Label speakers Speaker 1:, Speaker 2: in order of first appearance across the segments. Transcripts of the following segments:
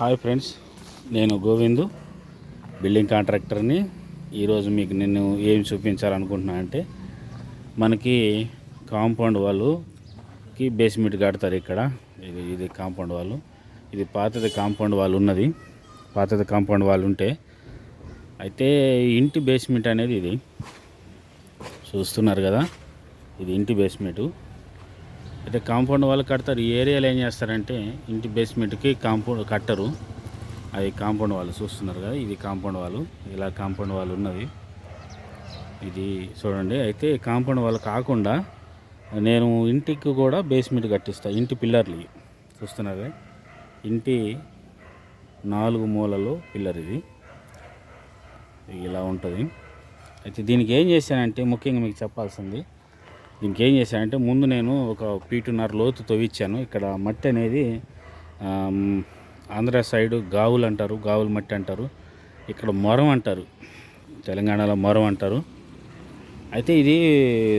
Speaker 1: Hi friends నేను Govindu building కాంట్రాక్టర్ని. ఈరోజు మీకు నేను ఏం చూపించాలనుకుంటున్నా అంటే మనకి కాంపౌండ్ వాళ్ళుకి బేస్మెంట్ కడతారు ఇక్కడ. ఇది ఇది కాంపౌండ్ వాళ్ళు ఇది పాతది కాంపౌండ్ వాళ్ళు ఉన్నది. పాతది కాంపౌండ్ వాళ్ళు ఉంటే అయితే ఇంటి బేస్మెంట్ అనేది ఇది. చూస్తున్నారు కదా ఇది ఇంటి బేస్మెంటు. అయితే కాంపౌండ్ వాళ్ళు కడతారు. ఈ ఏరియాలో ఏం చేస్తారంటే ఇంటి బేస్మెంట్కి కాంపౌండ్ కట్టరు. అది కాంపౌండ్ వాళ్ళు చూస్తున్నారు కదా ఇది కాంపౌండ్ వాళ్ళు ఇలా కాంపౌండ్ వాళ్ళు ఉన్నది. ఇది చూడండి అయితే కాంపౌండ్ వాళ్ళు కాకుండా నేను ఇంటికి కూడా బేస్మెంట్ కట్టిస్తా ఇంటి పిల్లర్లు ఇవి. చూస్తున్నారు ఇంటి నాలుగు మూలలో పిల్లర్ ఇది. ఇలా ఉంటుంది. అయితే దీనికి ఏం చేశానంటే ముఖ్యంగా మీకు చెప్పాల్సింది దీనికి ఏం చేశానంటే ముందు నేను ఒక పీటున్నర లోతు తవ్విచ్చాను. ఇక్కడ మట్టి అనేది ఆంధ్ర సైడు గావులు అంటారు గావుల మట్టి అంటారు ఇక్కడ మొరం అంటారు తెలంగాణలో మొరం అంటారు. అయితే ఇది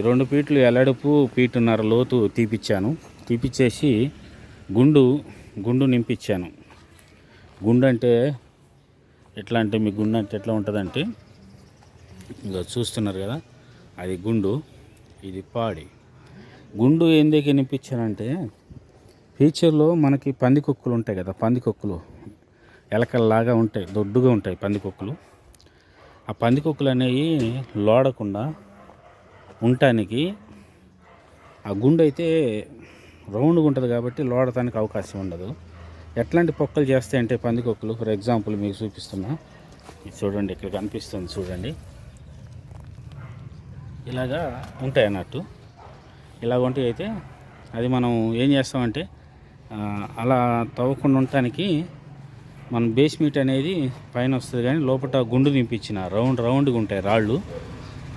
Speaker 1: రెండు పీట్లు ఎలడుపు పీటున్నర లోతు తీపిచ్చాను. తీపిచ్చేసి గుండు గుండు నింపించాను గుండు అంటే ఎట్లా అంటే మీ గుండు అంటే ఎట్లా ఉంటుందంటే ఇంకా చూస్తున్నారు కదా అది గుండు. ఇది పాడి. గుండు ఎందుకు వినిపించానంటే ఫ్యూచర్లో మనకి పందికొక్కులు ఉంటాయి కదా పందికొక్కులు ఎలకల్లాగా ఉంటాయి దొడ్డుగా ఉంటాయి పందికొక్కులు ఆ పందికొక్కులు అనేవి లోడకుండా ఉండటానికి ఆ గుండు అయితే రౌండ్గా ఉంటుంది కాబట్టి లోడటానికి అవకాశం ఉండదు. ఎట్లాంటి పొక్కలు చేస్తాయంటే పందికొక్కులు ఫర్ ఎగ్జాంపుల్ మీకు చూపిస్తున్నా. ఇది చూడండి ఇక్కడ కనిపిస్తుంది చూడండి. ఇలాగా ఉంటాయి అన్నట్టు ఇలాగ ఉంటే అయితే అది మనం ఏం చేస్తామంటే అలా తవ్వకుండా ఉండటానికి మన బేస్మెంట్ అనేది పైన వస్తుంది కానీ లోపల గుండు నింపించిన రౌండ్ రౌండ్గా ఉంటాయి రాళ్ళు.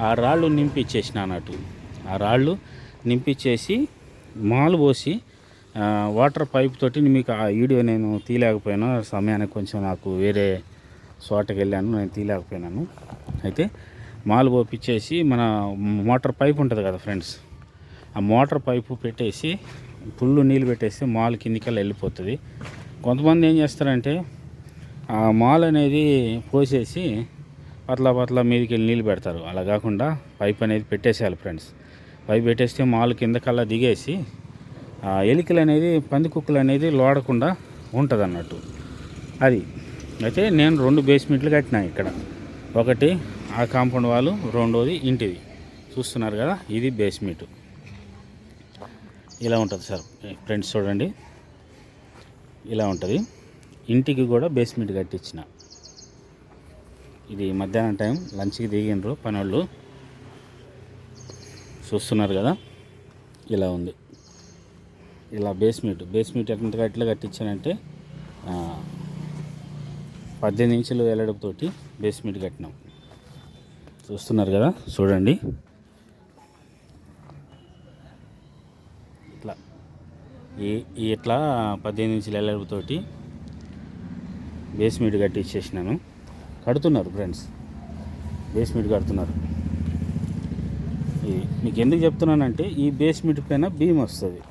Speaker 1: ఆ రాళ్ళు నింపించేసిన అన్నట్టు. ఆ రాళ్ళు నింపించేసి మాలు పోసి వాటర్ పైప్ తోటి మీకు ఆ వీడియో నేను తీయలేకపోయాను సమయానికి కొంచెం నాకు వేరే చోటకి వెళ్ళాను నేను తీయలేకపోయినాను. అయితే మాలు పోపించేసి మన మోటార్ పైప్ ఉంటుంది కదా ఫ్రెండ్స్ ఆ మోటార్ పైపు పెట్టేసి ఫుల్లు నీళ్ళు పెట్టేస్తే మాల్ కిందికల్లా వెళ్ళిపోతుంది. కొంతమంది ఏం చేస్తారంటే ఆ మాల్ అనేది పోసేసి పట్ల పట్ల మీదకి వెళ్ళి నీళ్ళు పెడతారు. అలా కాకుండా పైప్ అనేది పెట్టేసేయాలి ఫ్రెండ్స్. పైప్ పెట్టేస్తే మాల్ కిందకల్లా దిగేసి ఆ ఎలికలు అనేది పందికుక్కలు అనేది లోడకుండా ఉంటుంది అన్నట్టు అది. అయితే నేను రెండు బేస్మెంట్లు కట్టినా ఇక్కడ. ఒకటి ఆ కాంపౌండ్ వాళ్ళు రెండోది ఇంటిది. చూస్తున్నారు కదా ఇది బేస్మెంట్ ఇలా ఉంటుంది సార్. ఫ్రెండ్స్ చూడండి. ఇలా ఉంటుంది. ఇంటికి కూడా బేస్మెంట్ కట్టించిన ఇది మధ్యాహ్నం టైం లంచ్కి దిగిండ్రు పనోళ్ళు. చూస్తున్నారు కదా ఇలా ఉంది. ఇలా బేస్మెంట్ బేస్మెంట్ ఎంత ఎట్లా కట్టించానంటే పద్దెనిమిది ఇంచులు వెల్లడపుతోటి బేస్మెంట్ కట్టినాం. చూస్తున్నారు కదా చూడండి. ఇట్లా. ఈ ఇట్లా పద్దెనిమిది ఇంచుల వెల్లడపుతోటి బేస్మెంట్ కట్టించేసినాను కడుతున్నారు ఫ్రెండ్స్. బేస్మెంట్ కడుతున్నారు. ఇది మీకు ఎందుకు చెప్తున్నానంటే ఈ బేస్మెంట్ పైన బీమ్ వస్తుంది.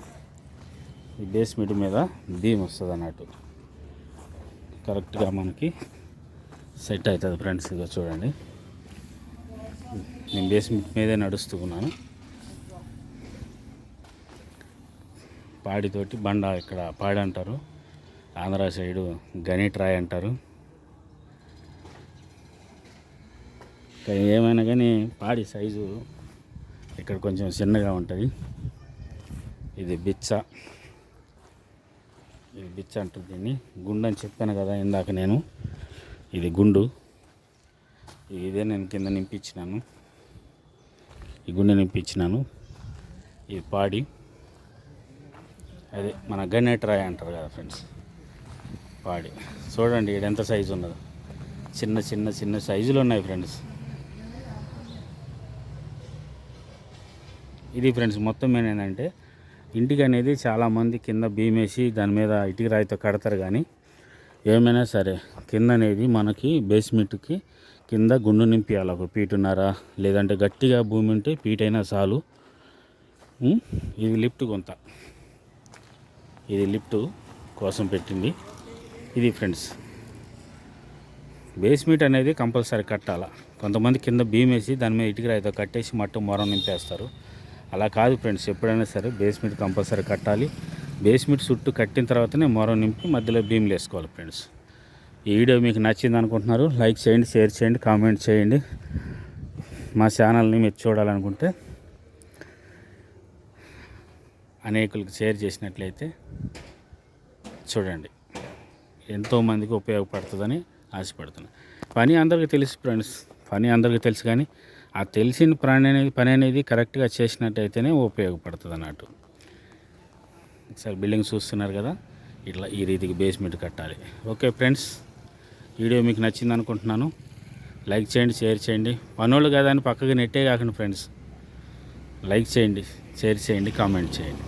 Speaker 1: ఈ బేస్మెంట్ మీద బీమ్ వస్తుంది అన్నట్టు. కరెక్ట్గా మనకి సెట్ అవుతుంది ఫ్రెండ్స్ ఇక చూడండి. నేను బేస్మెంట్ మీదే నడుస్తూ ఉన్నాను. పాడితోటి బండ ఇక్కడ పాడి అంటారు ఆంధ్ర సైడు గణిట్రాయ్ అంటారు. కానీ ఏమైనా కానీ పాడి సైజు ఇక్కడ కొంచెం చిన్నగా ఉంటుంది. ఇది బిచ్చ. ఇది బిచ్చ అంటుంది దీన్ని. గుండు అని చెప్పాను కదా ఇందాక నేను. ఇది గుండు. ఇదే నేను కింద నింపించినాను. ఈ గుండె నింపించినాను ఇది పాడి. అదే మన గన్నేట్ రాయి అంటారు కదా ఫ్రెండ్స్. పాడి. చూడండి ఇది ఎంత సైజు ఉన్నదో. చిన్న చిన్న చిన్న సైజులు ఉన్నాయి ఫ్రెండ్స్. ఇది ఫ్రెండ్స్ మొత్తం ఏంటంటే ఇంటికి అనేది చాలామంది కింద బీమేసి దాని మీద ఇటుక రాయితో కడతారు కానీ ఏమైనా సరే కింద అనేది మనకి బేస్మెంట్కి కింద గుండు నింపియాలి ఒక పీటున్నర. లేదంటే గట్టిగా భూమి ఉంటే పీటైనా చాలు. ఇది లిఫ్ట్ కొంత ఇది లిఫ్ట్ కోసం పెట్టింది. ఇది ఫ్రెండ్స్ బేస్మెంట్ అనేది కంపల్సరీ కట్టాల? కొంతమంది కింద బీమ్ వేసి దాని మీద ఇటుక రాయితో కట్టేసి మట్టు మొరం నింపేస్తారు. అలా కాదు ఫ్రెండ్స్ ఎప్పుడైనా సరే బేస్మెంట్ కంపల్సరీ కట్టాలి. బేస్మెంట్ చుట్టూ కట్టిన తర్వాతనే మొరం నింపి మధ్యలో బీమ్లు వేసుకోవాలి ఫ్రెండ్స్. ఈ వీడియో మీకు నచ్చింది అనుకుంటున్నారు లైక్ చేయండి షేర్ చేయండి కామెంట్ చేయండి. మా ఛానల్ని మీరు చూడాలనుకుంటే అనేకులకు షేర్ చేసినట్లయితే చూడండి ఎంతోమందికి ఉపయోగపడుతుందని ఆశపడుతున్నాను పని అందరికీ తెలుసు ఫ్రెండ్స్ పని అందరికీ తెలుసు కానీ ఆ తెలిసిన పని అనేది పని అనేది కరెక్ట్గా చేసినట్టయితేనే ఉపయోగపడుతుంది అన్నట్టు. ఒకసారి బిల్డింగ్ చూస్తున్నారు కదా ఇట్లా ఈ రీతికి బేస్మెంట్ కట్టాలి. ఓకే ఫ్రెండ్స్ వీడియో మీకు నచ్చింది అనుకుంటున్నాను. లైక్ చేయండి షేర్ చేయండి. పనోళ్ళు కదా అని పక్కకి నెట్టే కాకండి ఫ్రెండ్స్. లైక్ చేయండి షేర్ చేయండి కామెంట్ చేయండి.